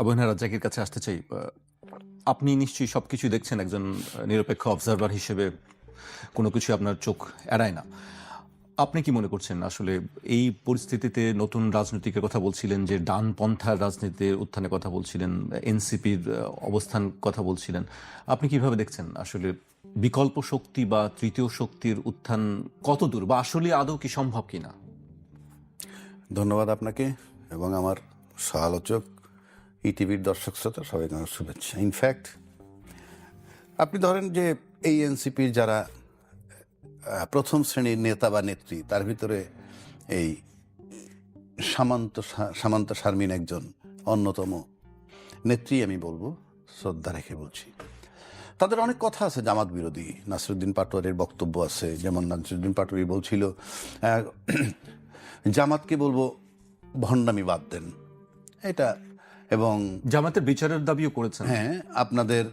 অবহেনা রাজ্জাকের কাছে আসতে চাই আপনি নিশ্চয়ই সব কিছু দেখছেন, একজন নিরপেক্ষ অবজারভার হিসেবে কোনো কিছু আপনার চোখ এড়ায় না। আপনি কি মনে করছেন আসলে এই পরিস্থিতিতে নতুন রাজনীতিকের কথা বলছিলেন, যে ডানপন্থার রাজনীতির উত্থানের কথা বলছিলেন, এনসিপির অবস্থান কথা বলছিলেন, আপনি কীভাবে দেখছেন আসলে বিকল্প শক্তি বা তৃতীয় শক্তির উত্থান কত দূর বা আসলে আদৌ কি সম্ভব কিনা? ধন্যবাদ আপনাকে এবং আমার সহালোচক ইটিভির দর্শক শ্রোতা, সবাইকে আমার শুভেচ্ছা। ইনফ্যাক্ট আপনি ধরেন যে এই এনসিপির যারা প্রথম শ্রেণির নেতা বা নেত্রী, তার ভিতরে এই সামান্ত সামান্ত শারমিন একজন অন্যতম নেত্রী আমি বলব, শ্রদ্ধা রেখে বলছি। তাদের অনেক কথা আছে জামাত বিরোধী। নাসিরুদ্দিন পাটোয়ারির বক্তব্য আছে, যেমন নাসিরুদ্দিন পাটোয়ারি বলছিল জামাতকে বলব ভণ্ডামি বাদ দেন। এটা এবং জামাতের বিচারের দাবিও করেছেন। হ্যাঁ আপনাদের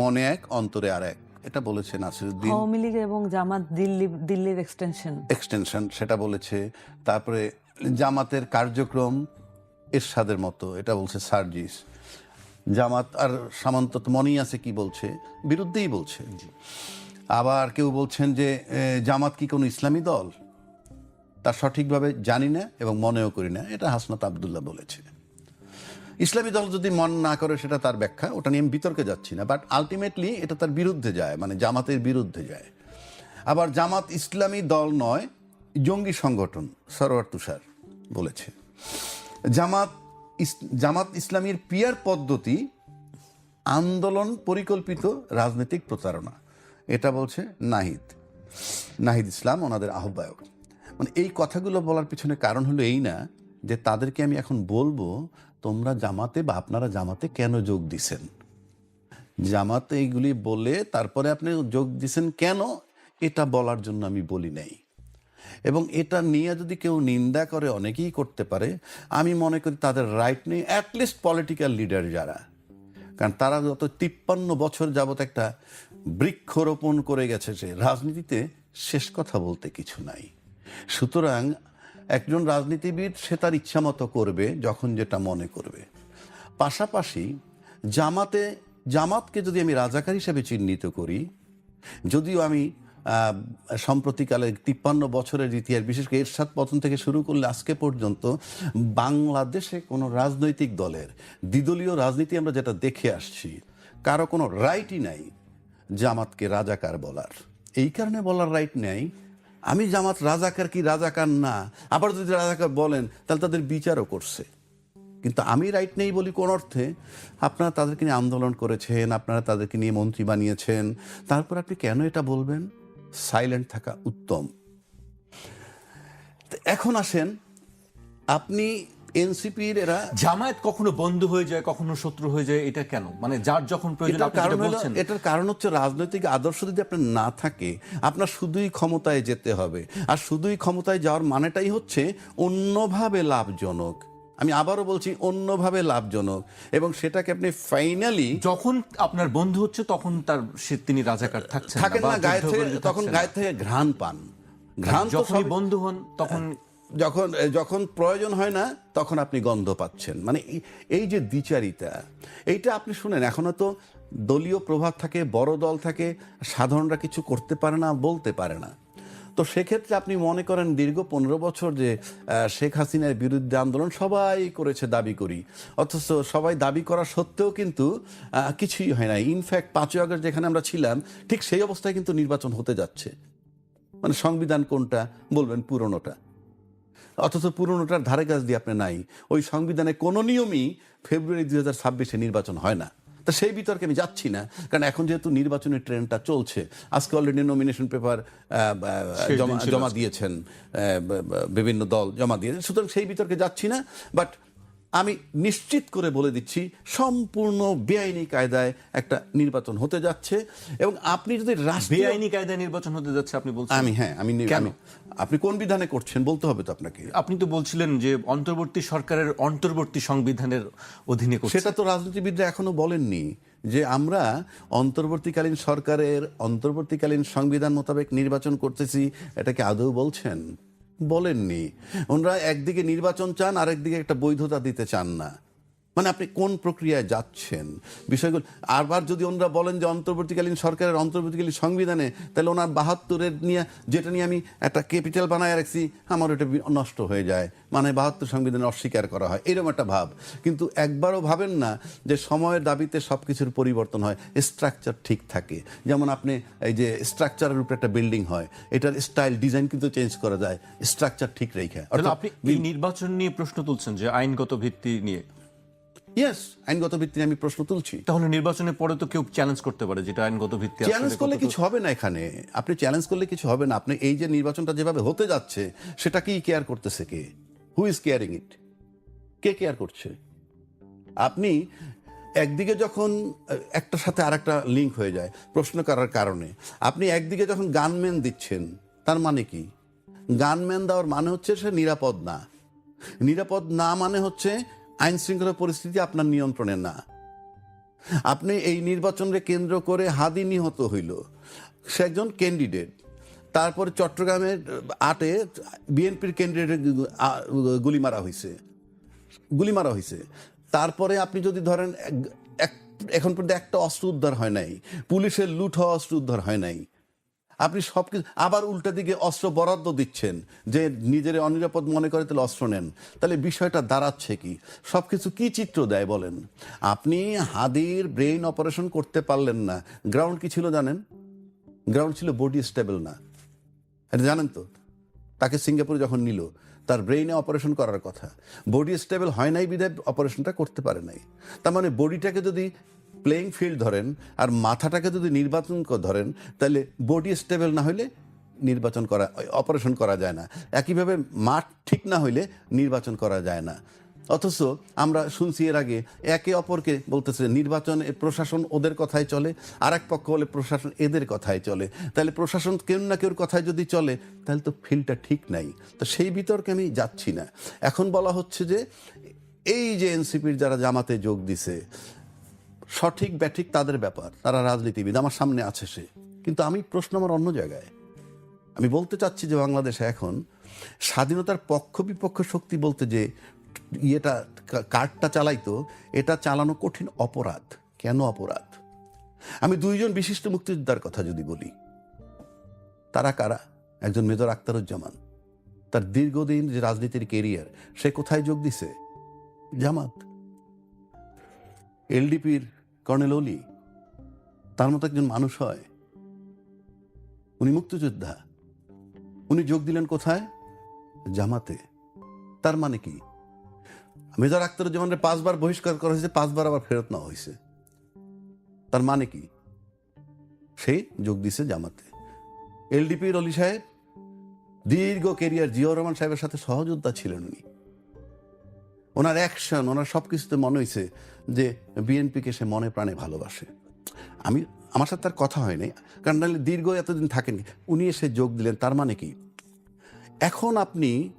মনে এক অন্তরে আর এক। এটা বলেছে নাসিরুদ্দিন। আওয়ামী লীগ এবং জামাত দিল্লি দিল্লির এক্সটেনশন এক্সটেনশন সেটা বলেছে। তারপরে জামাতের কার্যক্রম এরশাদের মতো এটা বলছে সার্জিস। জামাত আর সামন্ত তো মনেই আছে কি বলছে বিরুদ্ধেই বলছে। আবার কেউ বলছেন যে জামাত কি কোনো ইসলামী দল? তা সঠিকভাবে জানি না এবং মনেও করি না এটা হাসনাত আবদুল্লাহ বলেছে। ইসলামী দল যদি মন না করে, সেটা তার ব্যাখ্যা। ওটা নিয়ে আমি বিতর্কে যাচ্ছি না। বাট আলটিমেটলি এটা তার বিরুদ্ধে যায় মানে জামাতের বিরুদ্ধে যায়। আবার জামাত ইসলামী দল নয়, জঙ্গি সংগঠন, সরোয়ার তুষার বলেছে। জামাত জামাত ইসলামীর পিয়ার পদ্ধতি আন্দোলন পরিকল্পিত রাজনৈতিক প্রতারণা। এটা বলছে নাহিদ। নাহিদ ইসলাম ওনাদের আহ্বায়ক। মানে এই কথাগুলো বলার পিছনে কারণ হলো এই না যে তাদেরকে আমি এখন বলব তোমরা জামাতে বা আপনারা জামাতে কেন যোগ দিছেন? জামাতে এইগুলি বলে তারপরে আপনি যোগ দিছেন কেন? এটা বলার জন্য আমি বলি নাই। এবং এটা নিয়ে যদি কেউ নিন্দা করে, অনেকেই করতে পারে, আমি মনে করি তাদের রাইট নেই অ্যাটলিস্ট পলিটিক্যাল লিডার যারা। কারণ তারা যত তিপ্পান্ন বছর যাবত একটা বৃক্ষরোপণ করে গেছে যে রাজনীতিতে শেষ কথা বলতে কিছু নাই। সুতরাং একজন রাজনীতিবিদ সে তার ইচ্ছা মতো করবে যখন যেটা মনে করবে। পাশাপাশি জামাতে, জামাতকে যদি আমি রাজাকার হিসেবে চিহ্নিত করি, যদিও আমি সম্প্রতিকালে তিপ্পান্ন বছরের ইতিহাস, বিশেষ করে এরশাদ পতন থেকে শুরু করলে আজকে পর্যন্ত বাংলাদেশে কোনো রাজনৈতিক দলের, দ্বিদলীয় রাজনীতি আমরা যেটা দেখে আসছি, কারও কোনো রাইটই নাই জামাতকে রাজাকার বলার। এই কারণে বলার রাইট নেই আমি জামাত রাজাকার কি রাজাকার না? আবার যদি রাজাকার বলেন, তাহলে তাদের বিচারও করছে। কিন্তু আমি রাইট নেই বলি কোন অর্থে? আপনারা তাদেরকে নিয়ে আন্দোলন করেছেন, আপনারা তাদেরকে নিয়ে মন্ত্রী বানিয়েছেন। তারপর আপনি কেন এটা বলবেন? সাইলেন্ট থাকা উত্তম। এখন আসেন, আপনি এনসিপির এরা জামায়াত কখনো বন্ধু হয়ে যায় কখনো শত্রু হয়ে যায় এটা কেন? মানে যার যখন প্রয়োজন এটার কারণ বলছেন। এটার কারণ হচ্ছে রাজনৈতিক আদর্শ যদি আপনার না থাকে আপনার শুধুই ক্ষমতায় যেতে হবে। আর শুধুই ক্ষমতায় যাওয়ার মানেটাই হচ্ছে অন্যভাবে লাভজনক। আমি আবারও বলছি অন্যভাবে লাভজনক। এবং সেটাকে আপনি ফাইনালি যখন আপনার বন্ধু হচ্ছে তখন তার সে তিনি রাজাকার থাকছেন থাকেন না গায়ে থেকে তখন গায়ে থেকে ঘ্রাণ পান। ঘ্রাণ সব- বন্ধু হন তখন যখন যখন প্রয়োজন হয় না, তখন আপনি গন্ধ পাচ্ছেন। মানে এই- যে দ্বিচারিতা, এইটা আপনি শুনেন, এখনও তো দলীয় প্রভাব থাকে, বড় দল থাকে, সাধারণরা কিছু করতে পারে না, বলতে পারে না। তো সেক্ষেত্রে আপনি মনে করেন, দীর্ঘ পনেরো বছর যে শেখ হাসিনার বিরুদ্ধে আন্দোলন সবাই করেছে দাবি করি। অথচ সবাই দাবি করা সত্ত্বেও কিন্তু কিছুই হয় না। ইনফ্যাক্ট পাঁচই আগস্ট যেখানে আমরা ছিলাম, ঠিক সেই অবস্থায় কিন্তু নির্বাচন হতে যাচ্ছে। মানে সংবিধান কোনটা, বলবেন পুরনোটা। অথচ পুরনোটার ধারে কাছ দিয়ে আপনি নাই। ওই সংবিধানে কোনো নিয়মই ফেব্রুয়ারি দুই হাজার ছাব্বিশে নির্বাচন হয় না। তা সেই বিতর্কে আমি যাচ্ছি না কারণ এখন যেহেতু নির্বাচনের ট্রেনটা চলছে আজকে অলরেডি নমিনেশন পেপার জমা। দিয়েছেন বিভিন্ন দল জমা দিয়েছেন। সুতরাং সেই বিতর্কে যাচ্ছি না বাট আমি নিশ্চিত করে বলে দিচ্ছি সম্পূর্ণ বেআইনি কায়দায় একটা নির্বাচন হতে যাচ্ছে এবং আপনি যদি বেআইনি কায়দায় নির্বাচন হতে যাচ্ছে আপনি বলছেন? আমি হ্যাঁ আমি কেন? আপনি কোন বিধানে করছেন বলতে হবে তো আপনাকে। আপনি তো বলছিলেন যে অন্তর্বর্তী সরকারের অন্তর্বর্তী সংবিধানের অধীনে সেটা তো রাজনীতিবিদরা এখনও বলেননি যে আমরা অন্তর্বর্তীকালীন সরকারের অন্তর্বর্তীকালীন সংবিধান মোতাবেক নির্বাচন করতেছি এটাকে আদৌ বলছেন? বলেননি। ওনারা একদিকে নির্বাচন চান আরেকদিকে একটা বৈধতা দিতে চান না। মানে আপনি কোন প্রক্রিয়ায় যাচ্ছেন? বিষয়গুলো আবার যদি ওনারা বলেন যে অন্তর্বর্তীকালীন সরকারের অন্তর্বর্তীকালীন সংবিধানে তাহলে ওনার বাহাত্তরের নিয়ে যেটা নিয়ে আমি একটা ক্যাপিটাল বানায় রাখছি আমার ওটা নষ্ট হয়ে যায়। মানে বাহাত্তর সংবিধানে অস্বীকার করা হয়। এরকম একটা ভাব। কিন্তু একবারও ভাবেন না যে সময়ের দাবিতে সব কিছুর পরিবর্তন হয় স্ট্রাকচার ঠিক থাকে। যেমন আপনি এই যে স্ট্রাকচারের উপরে একটা বিল্ডিং হয় এটার স্টাইল ডিজাইন কিন্তু চেঞ্জ করা যায়। স্ট্রাকচার ঠিক রেখে। আপনি নির্বাচন নিয়ে প্রশ্ন তুলছেন যে আইনগত ভিত্তি নিয়ে। ইয়েস আইনগত ভিত্তিতে আমি প্রশ্ন তুলছি। তাহলে নির্বাচনের পরে তো কেউ চ্যালেঞ্জ করতে পারে যেটা আইনগত ভিত্তি চ্যালেঞ্জ করলে কিছু হবে না এখানে। আপনি চ্যালেঞ্জ করলে কিছু হবে না। আপনি এই যে নির্বাচনটা যেভাবে হতে যাচ্ছে সেটা কি কেয়ার করতেছে কে? হু ইজ কেয়ারিং ইট কে কেয়ার করছে? আপনি একদিকে যখন একটার সাথে আরেকটা লিঙ্ক হয়ে যায় প্রশ্ন করার কারণে। আপনি একদিকে যখন গানম্যান দিচ্ছেন তার মানে কি? গানম্যান দেওয়ার মানে হচ্ছে সে নিরাপদ না। নিরাপদ না মানে হচ্ছে আইন শৃঙ্খলা পরিস্থিতি আপনার নিয়ন্ত্রণে না। আপনি এই নির্বাচনকে কেন্দ্র করে হাদি নিহত হইল। সে একজন ক্যান্ডিডেট তারপরে চট্টগ্রামের আটে বিএনপির ক্যান্ডিডেট গুলি মারা হয়েছে গুলি মারা হয়েছে তারপরে আপনি যদি ধরেন এখন পর্যন্ত একটা অস্ত্র উদ্ধার হয় নাই। পুলিশের লুট হওয়া অস্ত্র উদ্ধার হয় নাই। আপনি সব কিছু আবার উল্টা দিকে অস্ত্র বরাদ্দ দিচ্ছেন যে নিজের অনিরাপদ মনে করে তাহলে অস্ত্র নেন। তাহলে বিষয়টা দাঁড়াচ্ছে কি? সব কিছু কি চিত্র দেয় বলেন? আপনি হাদির ব্রেইন অপারেশন করতে পারলেন না। গ্রাউন্ড কি ছিল জানেন? গ্রাউন্ড ছিল বডি স্টেবল না। এটা জানেন তো? তাকে সিঙ্গাপুরে যখন নিল, তার ব্রেইনে অপারেশন করার কথা। বডি স্টেবল হয় নাই বিধায় অপারেশনটা করতে পারে নাই। তার মানে বডিটাকে যদি প্লেইং ফিল্ড ধরেন, আর মাথাটাকে যদি নির্বাচন ধরেন, তাহলে বডি স্টেবল না হলে নির্বাচন করা অপারেশন করা যায় না। একইভাবে মাঠ ঠিক না হইলে নির্বাচন করা যায় না। অথচ আমরা শুনছি এর আগে, একে অপরকে বলতেছে, নির্বাচন প্রশাসন ওদের কথাই চলে আর এক পক্ষ বলে প্রশাসন এদের কথাই চলে। তাহলে প্রশাসন কেউ না কেউর কথায় যদি চলে, তাহলে তো ফিল্ডটা ঠিক নাই। তো সেই বিতর্কে আমি যাচ্ছি না। এখন বলা হচ্ছে যে, এই যে এনসিপির যারা জামাতে যোগ দিছে সঠিক ব্যাঠিক তাদের ব্যাপার, তারা রাজনীতিবিদ, আমার সামনে আছে সে। কিন্তু আমি প্রশ্ন আমার অন্য জায়গায়। আমি বলতে চাচ্ছি যে বাংলাদেশে এখন স্বাধীনতার পক্ষ বিপক্ষ শক্তি বলতে যে ইয়েটা কার্ডটা চালাইতো, এটা চালানো কঠিন অপরাধ। কেন অপরাধ? আমি দুইজন বিশিষ্ট মুক্তিযোদ্ধার কথা যদি বলি, তারা কারা? একজন মেজর আক্তারুজ্জামান তার দীর্ঘদিন যে রাজনীতির কেরিয়ার, সে কোথায় যোগ দিছে? জামাত। এলডিপির কর্নেল অলি তার মতো একজন মানুষ হয়। উনি মুক্তিযোদ্ধা। উনি যোগ দিলেন কোথায়? জামাতে। তার মানে কি? মেজর আক্তারুজ্জামানের পাঁচবার বহিষ্কার করা হয়েছে, পাঁচবার আবার ফেরত নেওয়া হয়েছে। তার মানে কি? সে যোগ দিছে জামাতে। এলডিপির অলি সাহেব, দীর্ঘ কেরিয়ার জিয়াউর রহমান সাহেবের সাথে সহযোদ্ধা ছিলেন উনি। ওনার অ্যাকশন ওনার সব কিছুতে মনে হয়েছে যে বিএনপিকে সে মনে প্রাণে ভালোবাসে। আমি, আমার সাথে তার কথা হয়নি কারণ নাহলে দীর্ঘ এতদিন থাকেন উনি এসে যোগ দিলেন, তার মানে কি? এখন আপনি,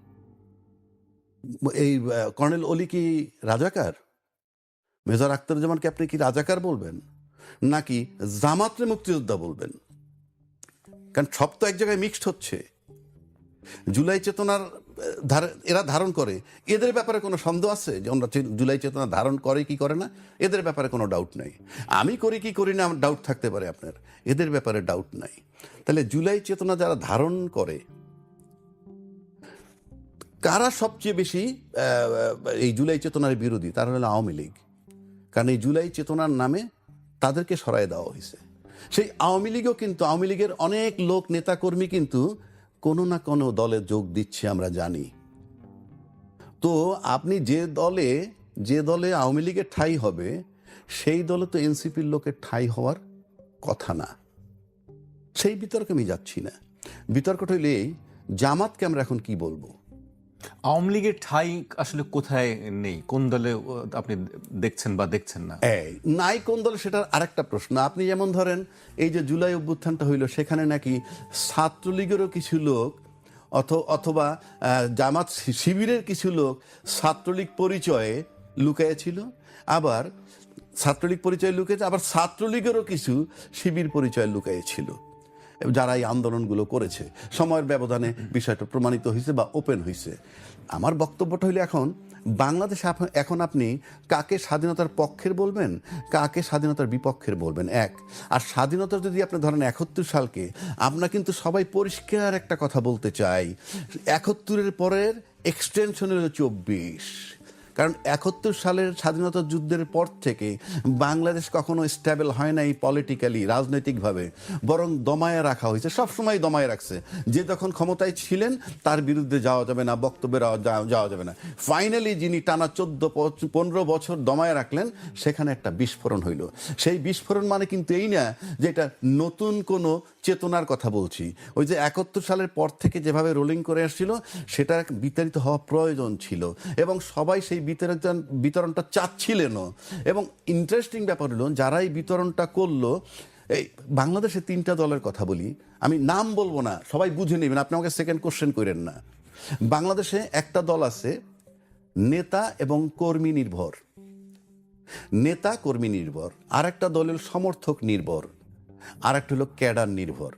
এই কর্নেল অলি কি রাজাকার? মেজর আখতারুজ্জামানকে আপনি কি রাজাকার বলবেন? নাকি জামাত্রে মুক্তিযোদ্ধা বলবেন? কারণ সব তো এক জায়গায় মিক্সড হচ্ছে। জুলাই চেতনার এরা ধারণ করে। এদের ব্যাপারে কোনো সন্দেহ আছে যে আমরা জুলাই চেতনা ধারণ করে কি করে না? এদের ব্যাপারে কোনো ডাউট নাই। আমি করি কি করি না ডাউট থাকতে পারে আপনার। এদের ব্যাপারে ডাউট নাই। তাহলে জুলাই চেতনা যারা ধারণ করে, কারা সবচেয়ে বেশি এই জুলাই চেতনার বিরোধী? তারা হলো আওয়ামী লীগ। কারণ এই জুলাই চেতনার নামে তাদেরকে সরায় দেওয়া হয়েছে। সেই আওয়ামী লীগও কিন্তু, আওয়ামী লীগের অনেক লোক, নেতাকর্মী কিন্তু কোনো না কোনো দলে যোগ দিচ্ছে আমরা জানি। তো আপনি যে দলে যে দলে আওয়ামী লীগের ঠাই হবে, সেই দলে তো এনসিপির লোকের ঠাই হওয়ার কথা না। সেই বিতর্কে আমি যাচ্ছি না। বিতর্কটা হইলে জামাতকে আমরা এখন কি বলব? আওয়ামী লীগের ঠাই আসলে কোথায় নেই? কোন দলে আপনি দেখছেন বা দেখছেন না? নাই কোন দল সেটার আরেকটা প্রশ্ন। আপনি যেমন ধরেন, এই যে জুলাই অভ্যুত্থানটা হইল, সেখানে নাকি ছাত্রলীগেরও কিছু লোক অথ- অথবা জামাত শিবিরের কিছু লোক ছাত্রলীগ পরিচয়ে লুকাইছিল আবার ছাত্রলীগ পরিচয়ে লুকিয়েছে আবার ছাত্রলীগেরও কিছু শিবির পরিচয়ে লুকাইছিল যারা এই আন্দোলনগুলো করেছে। সময়ের ব্যবধানে বিষয়টা প্রমাণিত হয়েছে বা ওপেন হয়েছে আমার বক্তব্যটা হইলে এখন, বাংলাদেশে এখন আপনি কাকে স্বাধীনতার পক্ষের বলবেন, কাকে স্বাধীনতার বিপক্ষের বলবেন? এক, আর স্বাধীনতা যদি আপনি ধরেন একাত্তর সালকে, আমরা কিন্তু সবাই পরিষ্কার একটা কথা বলতে চাই। একাত্তরের পরের এক্সটেনশন হলো চব্বিশ। কারণ একাত্তর সালের স্বাধীনতা যুদ্ধের পর থেকে বাংলাদেশ কখনো স্টেবল হয় নাই পলিটিক্যালি, রাজনৈতিকভাবে। বরং দমায়ে রাখা হয়েছে, সবসময় দমায়ে রাখছে। যে যখন ক্ষমতায় ছিলেন, তার বিরুদ্ধে যাওয়া যাবে না, বক্তব্যে যাওয়া যাবে না। ফাইনালি যিনি টানা চোদ্দ পনেরো বছর দমায় রাখলেন, সেখানে একটা বিস্ফোরণ হইল। সেই বিস্ফোরণ মানে কিন্তু এই না যে এটা নতুন কোনো চেতনার কথা বলছি। ওই যে একাত্তর সালের পর থেকে যেভাবে রোলিং করে আসছিল সেটা বিতাড়িত হওয়া প্রয়োজন ছিল। এবং সবাই সেই বিতরণ, বিতরণটা চাচ্ছিলেনও। এবং ইন্টারেস্টিং ব্যাপার হলো যারা এই বিতরণটা করল, এই বাংলাদেশে তিনটা দলের কথা বলি। আমি নাম বলব না, সবাই বুঝে নেবেন, আপনি আমাকে সেকেন্ড কোশ্চেন করেন না। বাংলাদেশে একটা দল আছে, নেতা এবং কর্মী নির্ভর। নেতা, কর্মী নির্ভর। আর একটা দলের সমর্থক নির্ভর। আর একটা হলো ক্যাডার নির্ভর।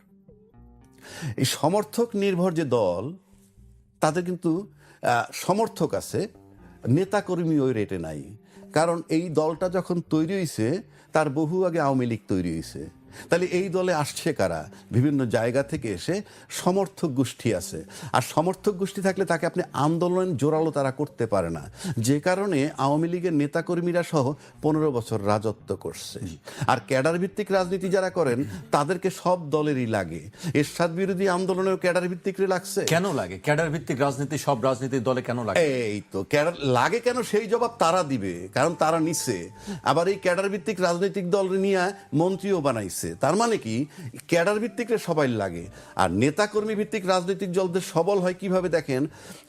এই সমর্থক নির্ভর যে দল, তাদের কিন্তু সমর্থক আছে নেতাকর্মী ওই রেটে নাই। কারণ এই দলটা যখন তৈরি হয়েছে তার বহু আগে আওয়ামী লীগ তৈরি হয়েছে তাহলে এই দলে আসছে কারা? বিভিন্ন জায়গা থেকে এসে সমর্থক গোষ্ঠী আছে। আর সমর্থক গোষ্ঠী থাকলে তাকে আপনি আন্দোলন জোরালো তারা করতে পারে না। যে কারণে আওয়ামী লীগের নেতাকর্মীরা সহ পনেরো বছর রাজত্ব করছে। আর ক্যাডার ভিত্তিক রাজনীতি যারা করেন তাদেরকে সব দলেরই লাগে। এরশাদ বিরোধী আন্দোলনেও ক্যাডার ভিত্তিক লাগছে। কেন লাগে? ক্যাডার ভিত্তিক রাজনীতি সব রাজনীতির দলে কেন লাগে? এই তো ক্যাডার লাগে কেন সেই জবাব তারা দিবে কারণ তারা নিছে। আবার এই ক্যাডার ভিত্তিক রাজনৈতিক দল নিয়ে মন্ত্রীও বানাইছে। তার মানে কি? ক্যাডার ভিত্তিক সবাই লাগে। আর নেতাকর্মী ভিত্তিক রাজনৈতিক দলদের সবল হয় কীভাবে দেখেন?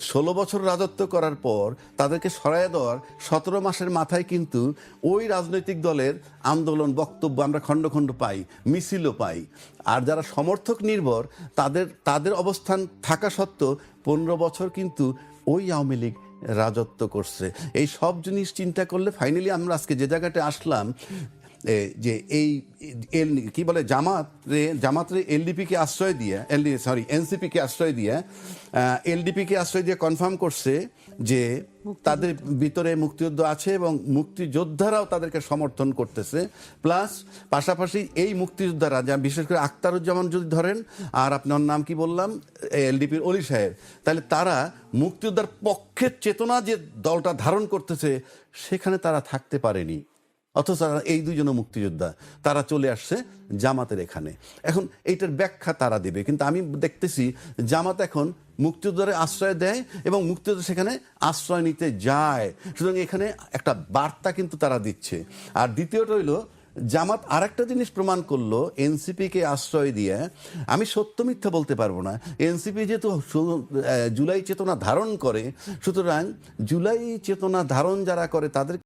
ষোলো বছর রাজত্ব করার পর তাদেরকে সরাই দেওয়ার সতেরো মাসের মাথায় কিন্তু ওই রাজনৈতিক দলের আন্দোলন বক্তব্য আমরা খণ্ড খণ্ড পাই, মিছিলও পাই। আর যারা সমর্থক নির্ভর, তাদের তাদের অবস্থান থাকা সত্ত্বেও পনেরো বছর কিন্তু ওই আওয়ামী লীগ রাজত্ব করছে। এই সব জিনিস চিন্তা করলে ফাইনালি আমরা আজকে যে জায়গাটা আসলাম যে এই এল কি বলে জামাত রে জামাত রে এলডিপিকে আশ্রয় দিয়ে এলডি সরি এনসিপিকে আশ্রয় দিয়ে এলডিপিকে আশ্রয় দিয়ে কনফার্ম করছে যে তাদের ভিতরে মুক্তিযুদ্ধ আছে এবং মুক্তিযোদ্ধারাও তাদেরকে সমর্থন করতেছে। প্লাস পাশাপাশি এই মুক্তিযোদ্ধারা যা বিশেষ করে আখতারুজ্জামান যদি ধরেন আর আপনার নাম কি বললাম? এলডিপির অলি সাহেব। তাহলে তারা মুক্তিযোদ্ধার পক্ষের চেতনা যে দলটা ধারণ করতেছে সেখানে তারা থাকতে পারেনি। অথচ এই দুজনও মুক্তিযোদ্ধা, তারা চলে আসছে জামাতের এখানে। এখন এইটার ব্যাখ্যা তারা দেবে, কিন্তু আমি দেখতেছি জামাত এখন মুক্তিযোদ্ধারে আশ্রয় দেয় এবং মুক্তিযোদ্ধা সেখানে আশ্রয় নিতে যায়। সুতরাং এখানে একটা বার্তা কিন্তু তারা দিচ্ছে। আর দ্বিতীয়টা হইল, জামাত আরেকটা জিনিস প্রমাণ করল, এনসিপিকে আশ্রয় দিয়ে। আমি সত্য মিথ্যা বলতে পারব না। এনসিপি যেহেতু জুলাই চেতনা ধারণ করে, সুতরাং জুলাই চেতনা ধারণ যারা করে তাদের